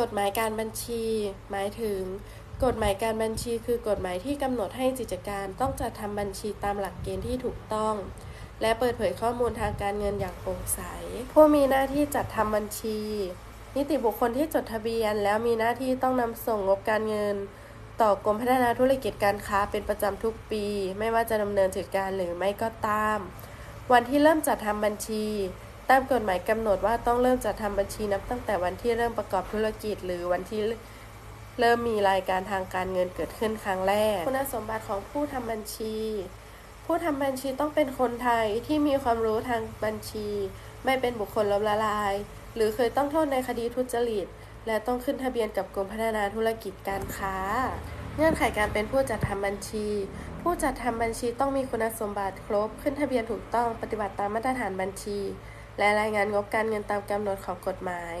กฎหมายการบัญชี หมายถึง กฎหมายการบัญชีคือกฎหมายที่กำหนดให้กิจการต้องจัดทำบัญชีตามหลักเกณฑ์ที่ถูกต้อง และเปิดเผยข้อมูลทางการเงินอย่างโปร่งใส ผู้มีหน้าที่จัดทำบัญชี นิติบุคคลที่จดทะเบียน แล้วมีหน้าที่ต้องนำส่งงบการเงิน ต่อกรมพัฒนาธุรกิจการค้าเป็นประจำทุกปี ไม่ว่าจะดำเนินกิจการหรือไม่ก็ตาม วันที่เริ่มจัดทำบัญชี ตามกฎหมายกำหนดว่าต้องเริ่มจัดทำบัญชีนับตั้งแต่วันที่เริ่มประกอบธุรกิจ หรือวันที่เริ่มมีรายการทางการเงินเกิดขึ้นครั้งแรก คุณสมบัติของผู้ทำบัญชี ผู้ทำบัญชีต้องเป็นคนไทยที่มีความรู้ทางบัญชี ไม่เป็นบุคคลล้มละลาย หรือเคยต้องโทษในคดีทุจริต และต้องขึ้นทะเบียนกับกรมพัฒนาธุรกิจการค้า เงื่อนไขการเป็นผู้จัดทำบัญชี ผู้จัดทำบัญชีต้องมีคุณสมบัติครบ ขึ้นทะเบียนถูกต้องปฏิบัติตามมาตรฐานบัญชี และรายงานงบการเงินตามกำหนดของกฎหมาย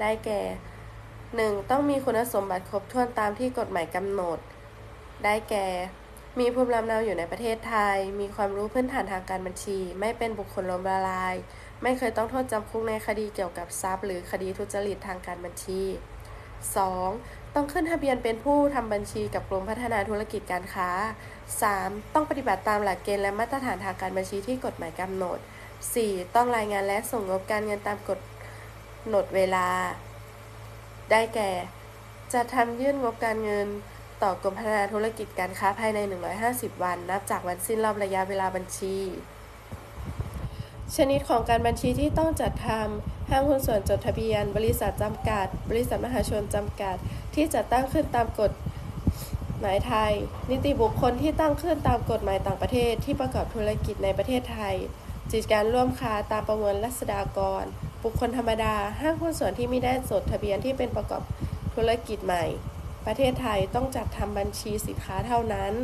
ได้แก่ 1. ต้องมีคุณสมบัติครบถ้วนตามที่กฎหมายกำหนด ได้แก่ มีภูมิลำเนาอยู่ในประเทศไทย มีความรู้พื้นฐานทางการบัญชี ไม่เป็นบุคคลล้มละลาย ไม่เคยต้องโทษจำคุกในคดีเกี่ยวกับทรัพย์ หรือคดีทุจริตทางการบัญชี 2. ต้องขึ้นทะเบียนเป็นผู้ทำบัญชีกับกรมพัฒนาธุรกิจการค้า 3. ต้องปฏิบัติตามหลักเกณฑ์และมาตรฐานทางการบัญชีที่กฎหมายกำหนด 4. ต้องรายงานและส่งงบการเงินตามกฎหนดเวลา ได้แก่ จะทำยื่นงบการเงินต่อกรมพัฒนาธุรกิจการค้าภายใน 150 วัน นับจากวันสิ้นรอบระยะเวลาบัญชี ชนิดของการบัญชีที่ต้องจัดทำห้างหุ้นส่วนจดทะเบียน บริษัทจำกัด บริษัทมหาชนจำกัด ที่จะตั้งขึ้นตามกฎหมายไทย นิติบุคคลที่ตั้งขึ้นตามกฎหมายต่างประเทศที่ประกอบธุรกิจในประเทศไทย กิจการร่วมค้าตามประมวลรัษฎากร บุคคลธรรมดาห้างหุ้นส่วนที่ไม่ได้จดทะเบียนที่เป็นประกอบธุรกิจใหม่ ประเทศไทยต้องจัดทำบัญชีสินค้าเท่านั้น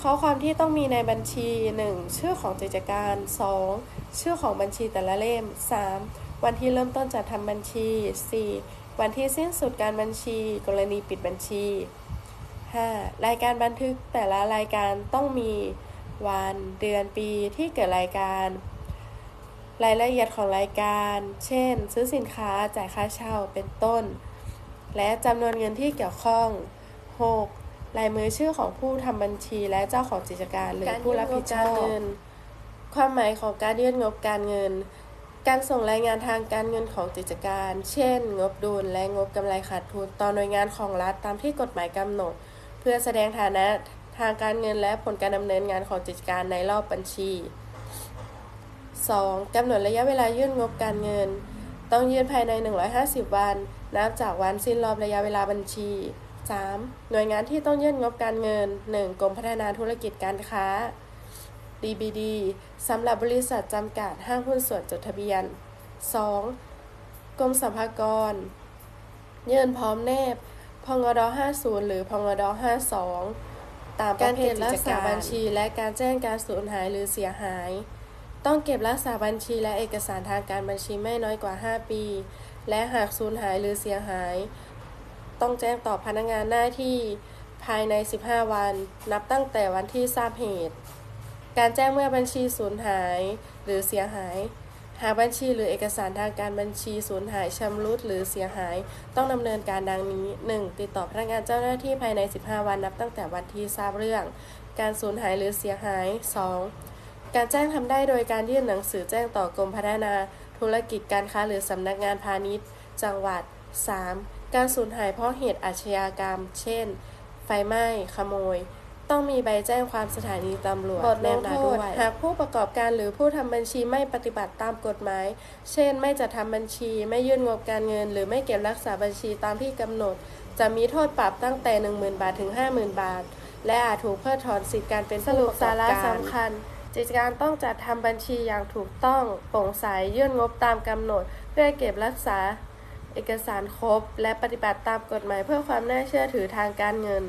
ข้อความที่ต้องมีในบัญชี 1. ชื่อของกิจการ 2. ชื่อของบัญชีแต่ละเล่ม 3. วันที่เริ่มต้นจัดทำบัญชี 4. วันที่สิ้นสุดการบัญชี กรณีปิดบัญชี 5. รายการบันทึกแต่ละรายการต้องมีวันเดือนปีที่เกิดรายการ รายละเอียดของรายการ เช่น ซื้อสินค้าจ่ายค่าเช่าเป็นต้น และจำนวนเงินที่เกี่ยวข้อง 6. ลายมือชื่อของผู้ทำบัญชีและเจ้าของกิจการหรือผู้รับผิดชอบความหมายของการยื่นงบการเงิน การส่งรายงานทางการเงินของกิจการ เช่น งบดุลและงบกำไรขาดทุนต่อหน่วยงานของรัฐตามที่กฎหมายกำหนดเพื่อแสดงฐานะทางการเงินและผลการดำเนินงานของกิจการในรอบบัญชี 2. กำหนดระยะเวลายื่นงบการเงิน ต้องยื่นภายใน 150 วัน นับจากวันสิ้นรอบระยะเวลาบัญชี 3. หน่วยงานที่ต้องยื่นงบการเงิน 1. กรมพัฒนาธุรกิจการค้า DBD สำหรับบริษัทจำกัดห้างหุ้นส่วนจดทะเบียน 2. กรมสรรพากร ยื่นพร้อมแนบ พงด50 หรือพงด52 ตามประเภทกิจการบัญชี และการแจ้งการสูญหายหรือเสียหาย ต้องเก็บรักษาบัญชีและเอกสารทางการบัญชีไม่น้อยกว่า 5 ปี และหากสูญหายหรือเสียหาย ต้องแจ้งต่อพนักงานหน้าที่ภายใน 15 วัน นับตั้งแต่วันที่ทราบเหตุ การแจ้งเมื่อบัญชีสูญหายหรือเสียหาย หากบัญชีหรือเอกสารทางการบัญชีสูญหายชำรุดหรือเสียหาย ต้องดำเนินการดังนี้ 1. ติดต่อพนักงานเจ้าหน้าที่ภายใน 15 วันนับตั้งแต่วันที่ทราบเรื่อง การสูญหายหรือเสียหาย 2. การแจ้งทำได้โดยการยื่นหนังสือแจ้งต่อกรมพัฒนา ธุรกิจการค้าหรือสำนักงานพาณิชย์ จังหวัด 3. การสูญหายเพราะเหตุอาชญากรรม เช่น ไฟไหม้ ขโมย ต้องมีใบแจ้งความสถานีตำรวจบทลงโทษแนบมาด้วยหากผู้ประกอบการหรือผู้ทำบัญชีไม่ปฏิบัติตามกฎหมาย เช่น ไม่จัดทำบัญชี ไม่ยื่นงบการเงิน หรือไม่เก็บรักษาบัญชีตามที่กำหนด จะมีโทษปรับตั้งแต่ 10,000 บาทถึง 50,000 บาท และอาจถูกเพิกถอนสิทธิการเป็นสรุปสาระสำคัญกิจการต้องจัดทำบัญชีอย่างถูกต้องโปร่งใสยื่นงบตามกำหนด เพื่อเก็บรักษาเอกสารครบ และปฏิบัติตามกฎหมายเพื่อความน่าเชื่อถือทางการเงิน